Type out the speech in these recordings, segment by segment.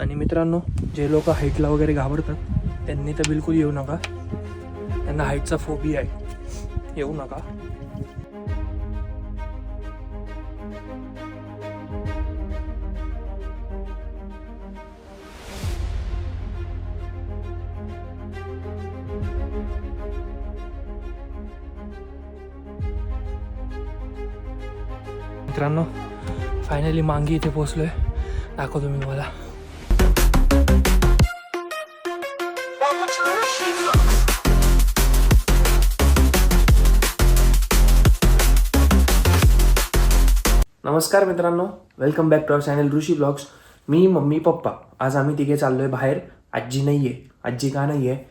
आणि मित्रांनो जे लोक हाईटला वगैरे घाबरतात त्यांनी तर बिलकुल येऊ नका. त्यांना हाईटचा फोबी आहे. येऊ नका. मित्रांनो फायनली मांगी इथे पोहोचलोय. दाखवतो मी तुम्हाला. नमस्कार मित्रांनो welcome back to our channel Rishi blogs me mummy papa. आज आम्ही तिघे आहे बाहेर. आजी नाही आहे आजी का नाही आहे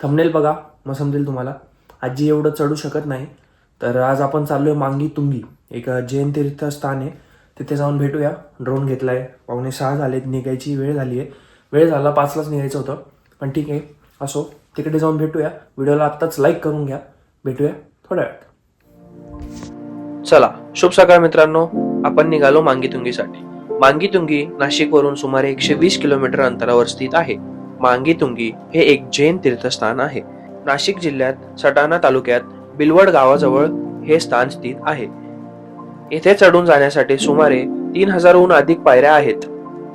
थंबनेल बघा. मग समजेल तुम्हाला. आजी एवढं चढू शकत नाही. तर आज आपण चाललो आहे मांगी तुंगी. एक जैन तीर्थस्थान आहे. तिथे जाऊन भेटूया. ड्रोन घेतला आहे पाहुणे सहा झालेत. निघायची वेळ झाली आहे वेळ झाला पाचलाच निघायचं होतं. पण ठीक आहे. असो तिकडे जाऊन भेटूया. व्हिडिओला आत्ताच लाईक करून घ्या. भेटूया थोड्या वेळात. चला शुभ सकाळ मित्रांनो. आपण निघालो मांगीतुंगीसाठी. मांगीतुंगी नाशिकवरून सुमारे एकशे वीस किलोमीटर अंतरावर स्थित आहे. मांगीतुंगी हे एक जैन तीर्थस्थान आहे. नाशिक जिल्ह्यात सटाणा तालुक्यात बिलवड गावाजवळ हे स्थान स्थित आहे. येथे चढून जाण्यासाठी सुमारे तीन हजारहून अधिक पायऱ्या आहेत.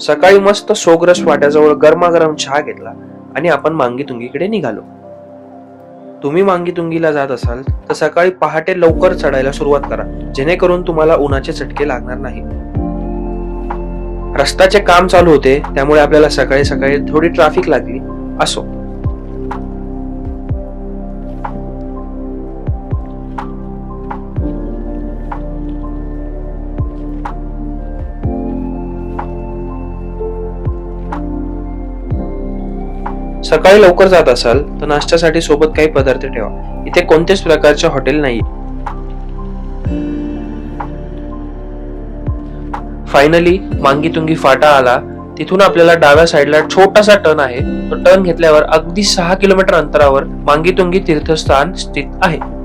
सकाळी मस्त सोग्रस वाट्याजवळ गरमागरम चहा घेतला आणि आपण मांगीतुंगीकडे निघालो. तुम्ही मांगीतुंगीला जात असाल तर सकाळी पहाटे लवकर चढायला सुरुवात करा. जेणेकरून तुम्हाला उन्हाचे चटके लागणार नाही. रस्त्याचे काम चालू होते त्यामुळे आपल्याला सकाळी सकाळी थोडी ट्रॅफिक लागली. असो. सकाळी लवकर जात असाल तर नाश्त्यासाठी सोबत काही पदार्थ ठेवा. इथे कोणत्याच प्रकारचे हॉटेल नाही फायनली मांगीतुंगी फाटा आला. तिथून आपल्याला डाव्या साईडला छोटासा टर्न आहे. तो टर्न घेतल्यावर अगदी सहा किलोमीटर अंतरावर मांगीतुंगी तीर्थस्थान स्थित आहे.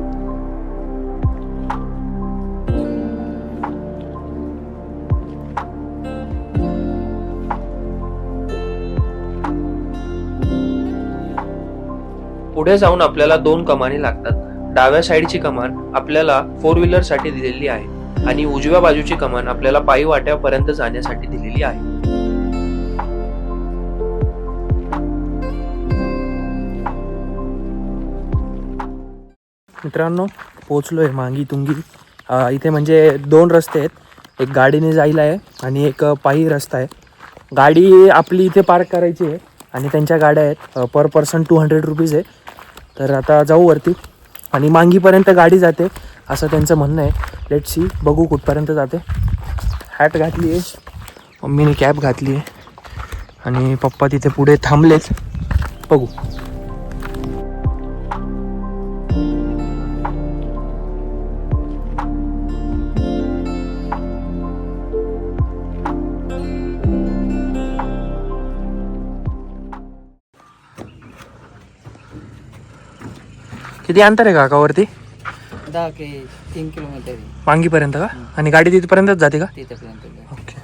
पुढे जाऊन आपल्याला दोन कमानी लागतात. डाव्या साईडची कमान आपल्याला फोर व्हीलरसाठी दिलेली आहे आणि उजव्या बाजूची कमान आपल्याला पायी वाट्यापर्यंत जाण्यासाठी दिलेली आहे. मित्रांनो पोचलोय मांगी तुंगी इथे म्हणजे दोन रस्ते आहेत. एक गाडीने जायला आहे आणि एक पायी रस्ता आहे. गाडी आपली इथे पार्क करायची आहे. आणि त्यांच्या गाड्या आहेत. Per person two hundred rupees आहे. तर आता जाऊ वरती. आणि मांगीपर्यंत गाडी जाते असं त्यांचं म्हणणं आहे. लेट सी बघू कुठपर्यंत जाते. हॅट घातली आहे. मम्मीने कॅप घातली आहे. आणि पप्पा तिथे पुढे थांबलेत. बघू. किती अंतर आहे काकावरती? दहा के तीन किलोमीटर आहे. मांगीपर्यंत का? आणि गाडी तिथपर्यंतच जाते का? तिथपर्यंत okay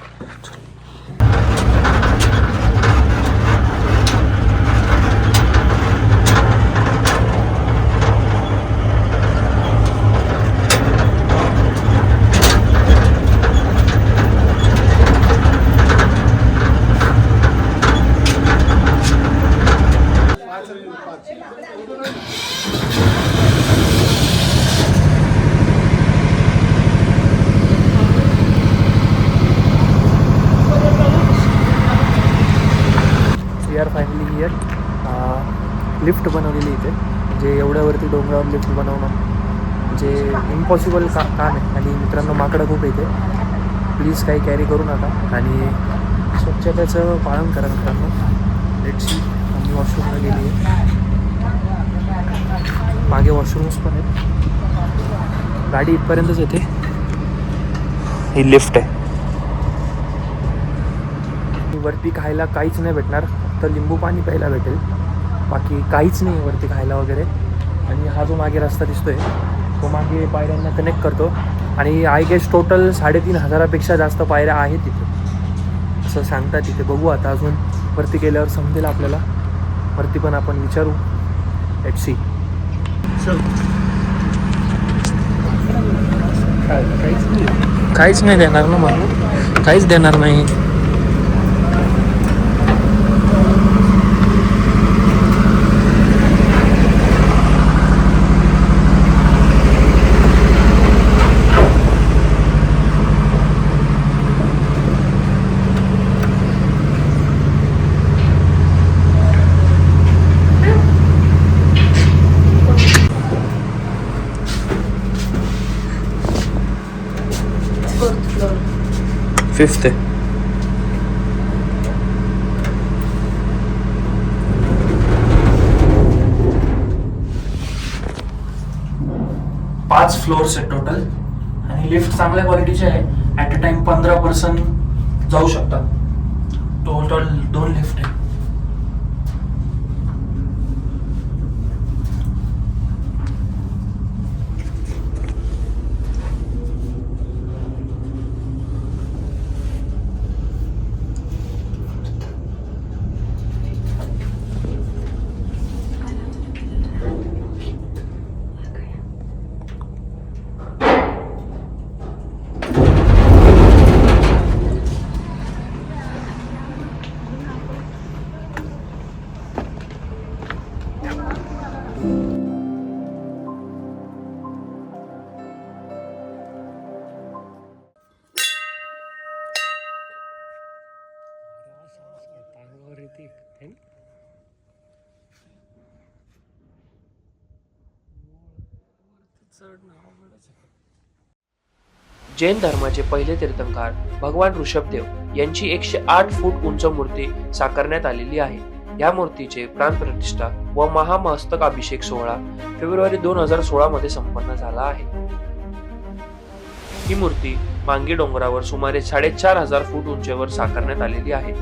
we are finally here lift बनवलेली इथे म्हणजे एवढ्यावरती डोंगरावर लिफ्ट बनवणं म्हणजे पॉसिबल का काम आहे आणि मित्रांनो माकडं खूप येते. प्लीज काही कॅरी करू नका. आणि स्वच्छतेचं पालन करा मित्रांनो. लेटची आम्ही वॉशरूमला गेली आहे. मागे वॉशरूम्स पण आहेत. गाडी इथपर्यंतच येते. ही लिफ्ट आहे. वरती खायला काहीच नाही भेटणार. तर लिंबू पाणी प्यायला भेटेल. बाकी काहीच नाही वरती खायला वगैरे. आणि हा जो मागे रस्ता दिसतोय तो मागे पायऱ्यांना कनेक्ट करतो. आणि आय गेस टोटल साडेतीन हजारापेक्षा जास्त पायऱ्या आहेत तिथे असं सांगतात तिथे बघू आता अजून वरती गेल्यावर समजेल आपल्याला. वरती पण आपण विचारू. एट सी काहीच नाही. देणार ना मला काहीच देणार नाही. फिफ्थ आहे पाच फ्लोअर्स आहेत टोटल आणि लिफ्ट चांगल्या क्वालिटीचे आहे. ॲट अ टाइम पंधरा पर्सन जाऊ शकतात. टोटल दोन लिफ्ट जैन धर्माचे पहिले तीर्थंकर भगवान ऋषभदेव यांची एकशे आठ फूट उंच मूर्ती साकारण्यात आलेली आहे. या मूर्तीचे प्राणप्रतिष्ठा व महामस्तक अभिषेक सोहळा फेब्रुवारी दोन हजार सोळा मध्ये संपन्न झाला आहे. ही मूर्ती मांगी डोंगरावर सुमारे साडेचार हजार फूट उंचीवर साकारण्यात आलेली आहे.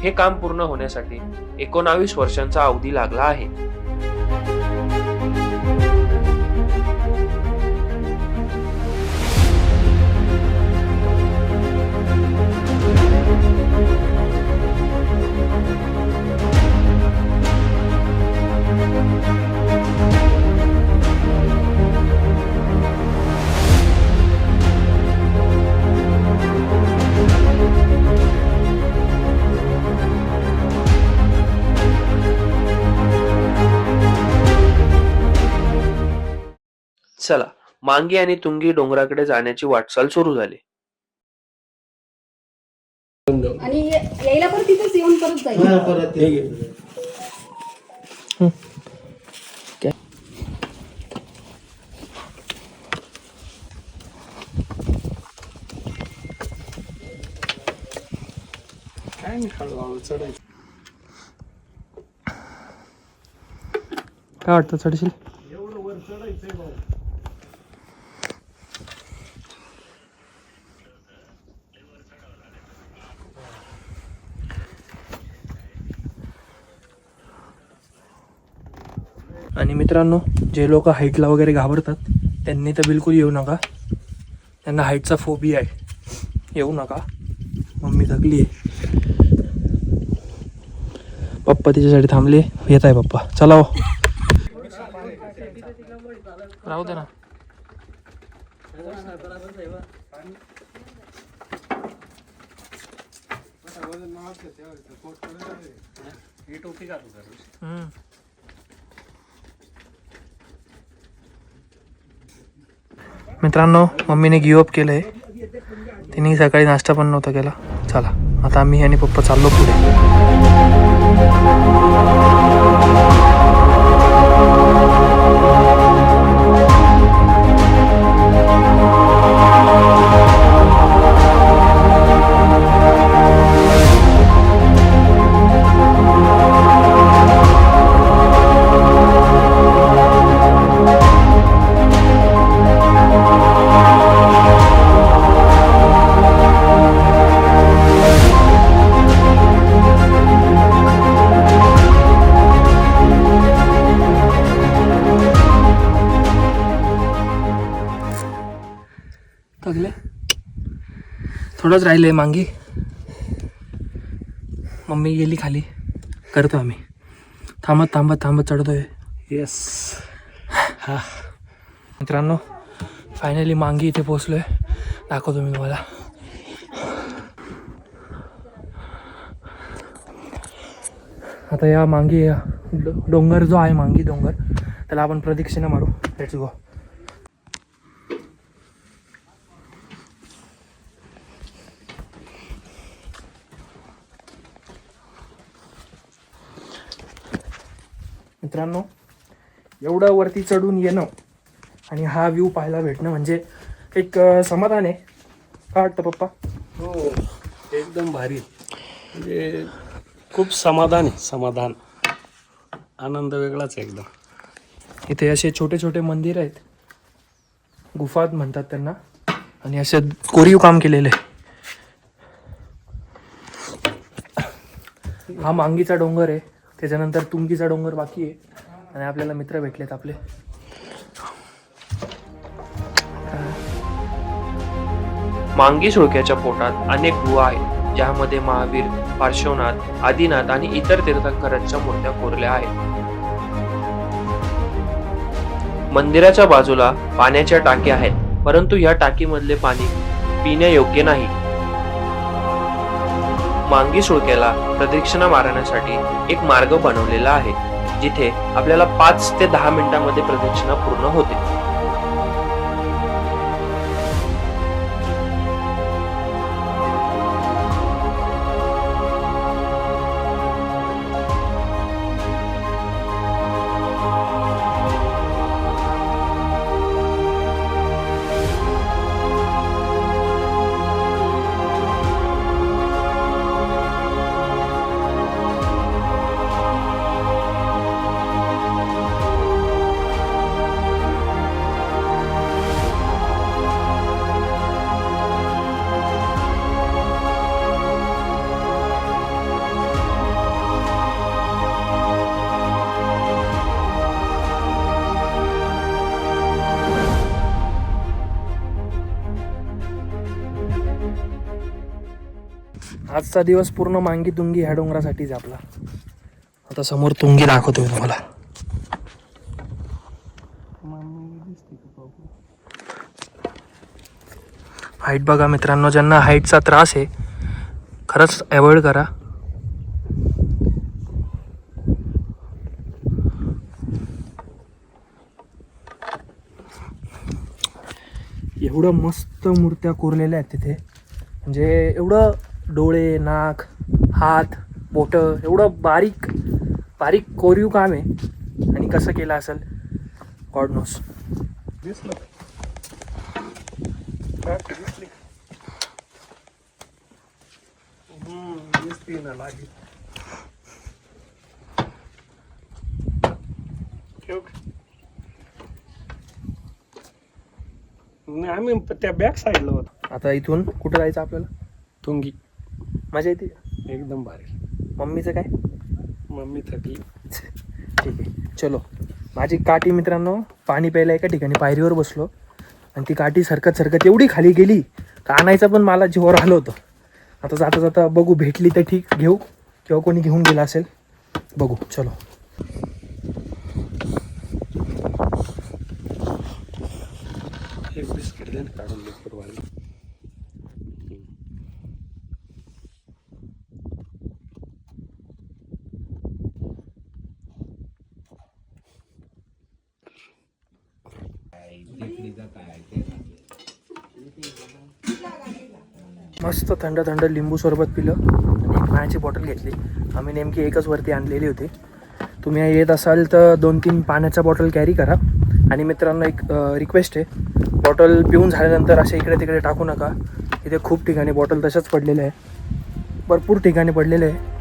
हे काम पूर्ण होण्यासाठी एकोणावीस वर्षांचा अवधी लागला आहे. मांगी आणि तुंगी डोंगराकडे जाण्याची वाटचाल सुरू झाली. आणि या- यायला पण तिथेच येऊन परत जाईल काय वाटतं चढशील आणि मित्रांनो जे लोक हाईटला वगैरे घाबरतात त्यांनी तर बिलकुल येऊ नका. त्यांना हाईटचा फोबी आहे. येऊ नका. मम्मी थकली आहे पप्पा तिच्यासाठी थांबले. येत आहे पप्पा. चला हो. राहू दे ना. हम्म. मित्रांनो मम्मीने गिव अप केलंय. तिने सकाळी नाश्ता पण नव्हता केला. चला आता आम्ही आणि पप्पा चाललो पुढे. थोडंच राहिलंय मांगी. मम्मी गेली खाली. करतो आम्ही. थांबत थांबत थांबत चढतोय. येस मित्रांनो फायनली मांगी इथे पोचलोय दाखवतो मी तुम्हाला. आता या मांगी डोंगर जो आहे मांगी डोंगर त्याला आपण प्रदक्षिणा मारू. लेट्स गो मित्रांनो एवढं वरती चढून येणं आणि हा व्ह्यू पाहायला भेटणं म्हणजे एक समाधान आहे. काय वाटतं पप्पा? हो एकदम भारी. म्हणजे खूप समाधान आहे समाधान. आनंद वेगळाच आहे एकदम. इथे असे छोटे छोटे मंदिर आहेत. गुफात म्हणतात त्यांना. आणि असे कोरीव काम केलेले. हा मांगीचा डोंगर आहे. त्याच्यानंतर तुंगीचा डोंगर बाकी आहे. आणि आपल्याला मित्र भेटलेत आपले. मांगी सुळक्याच्या पोटात अनेक गुहा आहेत ज्यामध्ये महावीर पार्श्वनाथ आदिनाथ आणि इतर तीर्थंकरांच्या मूर्त्या कोरल्या आहेत. मंदिराच्या बाजूला पाण्याच्या टाक्या आहेत परंतु या टाकीमधले पाणी पिण्यायोग्य नाही. मांगी सुळक्याला प्रदक्षिणा मारण्यासाठी एक मार्ग बनवलेला आहे जिथे आपल्याला पाच ते दहा मिनिटांमध्ये प्रदक्षिणा पूर्ण होते. आजचा दिवस पूर्ण मांगी तुंगी ह्या डोंगरासाठीच आपला आता समोर तुंगी दाखवतोय तुम्हाला. हाईट बघा मित्रांनो ज्यांना हाईटचा त्रास आहे खरंच अवॉइड करा. एवढं मस्त मूर्त्या कोरलेल्या आहेत तिथे. म्हणजे एवढं डोळे नाक हात बोटं एवढं बारीक बारीक कोरीव काम आहे. आणि कसं केलं असेल? गॉड नोस दिसलं. काय दिसली. हम्म, दिसती ना लागली ठेव का? नाही आम्ही त्या बॅक साईडला होतो. आता इथून कुठं जायचं आपल्याला? तुंगी. मजा येते? एकदम भारी. मम्मीचं काय? मम्मी थकली ठीक आहे. चलो. माझी काठी मित्रांनो पाणी प्यायला एका ठिकाणी पायरीवर बसलो. आणि ती काठी सरकत सरकत एवढी खाली गेली का आणायचं पण मला जीवावर आलं होतं. आता जाता जाता बघू भेटली तर ठीक घेऊ. किंवा कोणी घेऊन गेला असेल बघू. चलो. एक बिस्किट काढून दे पूर्वाला. मस्त थंड थंड लिंबू सरबत पिलं. आणि एक पाण्याची बॉटल घेतली. आम्ही नेमकी एकच वरती आणलेली होती. तुम्ही येत असाल तर दोन तीन पाण्याचा बॉटल कॅरी करा. आणि मित्रांनो एक रिक्वेस्ट आहे. बॉटल पिऊन झाल्यानंतर असे इकडे तिकडे टाकू नका. इथे खूप ठिकाणी बॉटल तशाच पडलेले आहे भरपूर ठिकाणी पडलेले आहे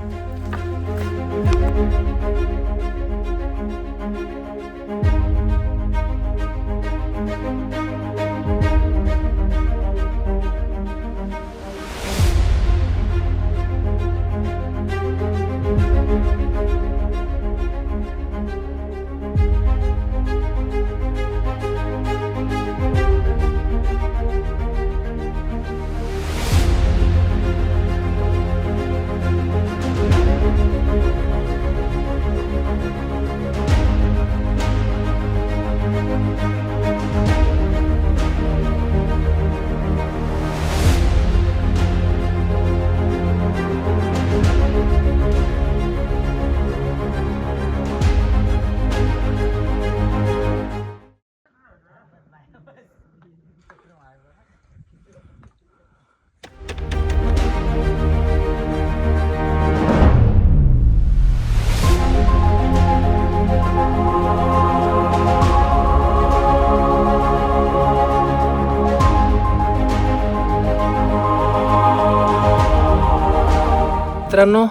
मित्रांनो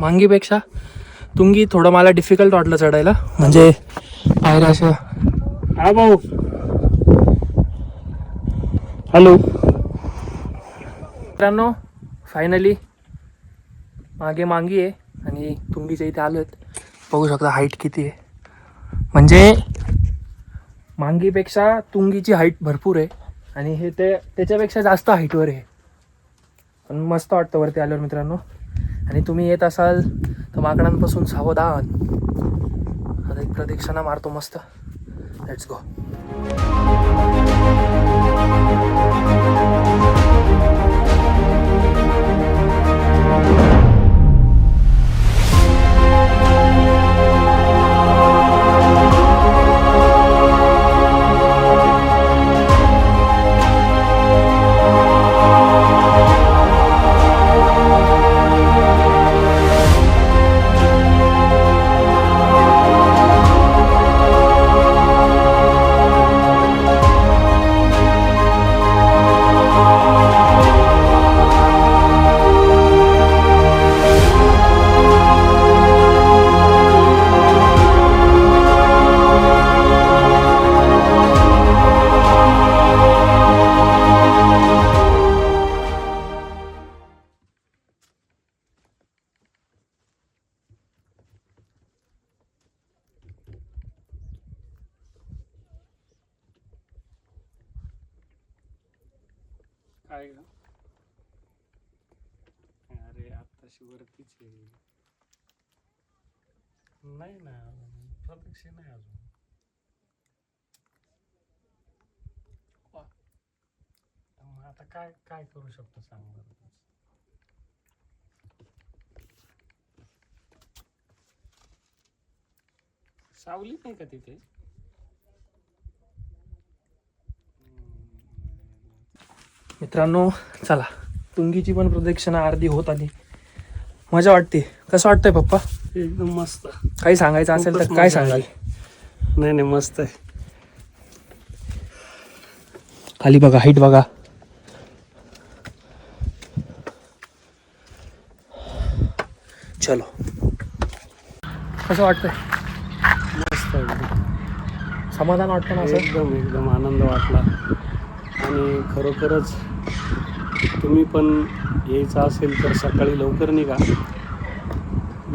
मांगीपेक्षा तुंगी थोडं मला डिफिकल्ट वाटलं चढायला. म्हणजे पायऱ्या अशा हा भाऊ. हॅलो मित्रांनो फायनली मागे मांगी आहे आणि तुंगीच्या इथे आलो आहेत. बघू शकता हाईट किती आहे. म्हणजे मांगीपेक्षा तुंगीची हाईट भरपूर आहे आणि हे ते त्याच्यापेक्षा जास्त हाईटवर आहे. पण मस्त वाटतं वरती आल्यावर मित्रांनो. आणि तुम्ही येत असाल तर माकडांपासून सावधान. आता एक प्रदक्षिणा मारतो मस्त. लेट्स गो प्रत्यक्ष नाही अजून मग आता काय काय करू शकतो सांग बरं सावली नाही का तिथे मित्रांनो चला. तुंगीची पण प्रदक्षिणा अर्धी होत आली. मजा वाटते. कसं वाटतंय पप्पा? एकदम मस्त. काही सांगायचं असेल तर काय सांगाल. नाही नाही मस्त आहे. खाली बघा हाईट बघा. चलो. कसं वाटतंय? मस्त एकदम. समाधान वाटतं ना एकदम एकदम आनंद वाटला. आणि खरोखरच तुम्ही पण यायचं असेल तर सकाळी लवकर निघा.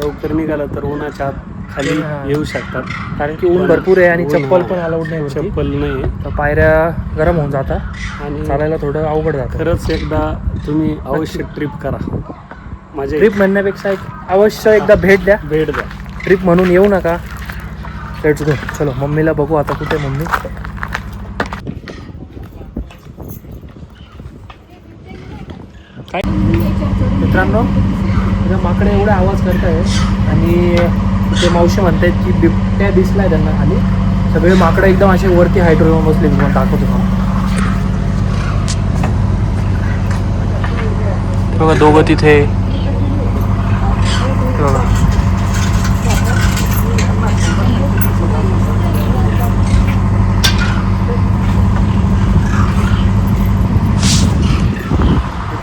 लवकर निघाला तर उन्हाच्या आत खाली हा. येऊ शकतात. कारण की ऊन भरपूर आहे आणि ऊन चप्पल हा. पण अलाउड नाही वरती. चप्पल नाही तर पायऱ्या गरम होऊन जातात. आणि चालायला थोडं अवघड जातं. खरंच एकदा तुम्ही अवश्य ट्रिप करा. माझे ट्रिप म्हणण्यापेक्षा एक अवश्य एकदा भेट द्या. भेट द्या. ट्रिप म्हणून येऊ नका. लेट्स गो चलो मम्मीला बघू आता कुठे मम्मी. काय? मित्रांनो माकडं माकडे एवढा आवाज करत आहे आणि ते मावशी म्हणतायत की बिबट्या दिसलाय त्यांना खाली. सगळे माकडं एकदम असे वरती हाईटवर बसले मी दाखवतो तुम्हाला. बघा दोघं तिथे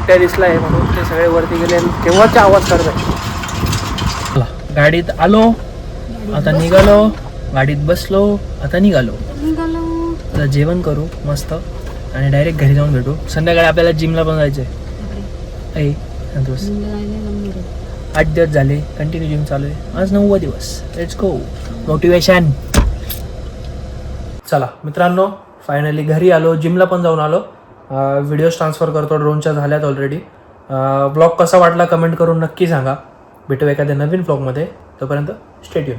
बिबट्या दिसलाय म्हणून ते सगळे वरती गेले आणि केव्हाचे आवाज करतात गाडीत आलो आता निघालो गाडीत बसलो आता निघालो. आता जेवण करू मस्त. आणि डायरेक्ट घरी जाऊन भेटू. संध्याकाळी आपल्याला जिमला पण जायचंय. ऐ संतोष आठ दिवस झाले कंटिन्यू जिम चालू आहे. आज नववा दिवस. लेट्स गो मोटिवेशन चला मित्रांनो फायनली घरी आलो जिमला पण जाऊन आलो. व्हिडिओज ट्रान्सफर करतो ड्रोनच्या झाल्यात ऑलरेडी ब्लॉग कसा वाटला कमेंट करून नक्की सांगा. भेटू एखाद्या नवीन ब्लॉगमध्ये तोपर्यंत स्टेट्यून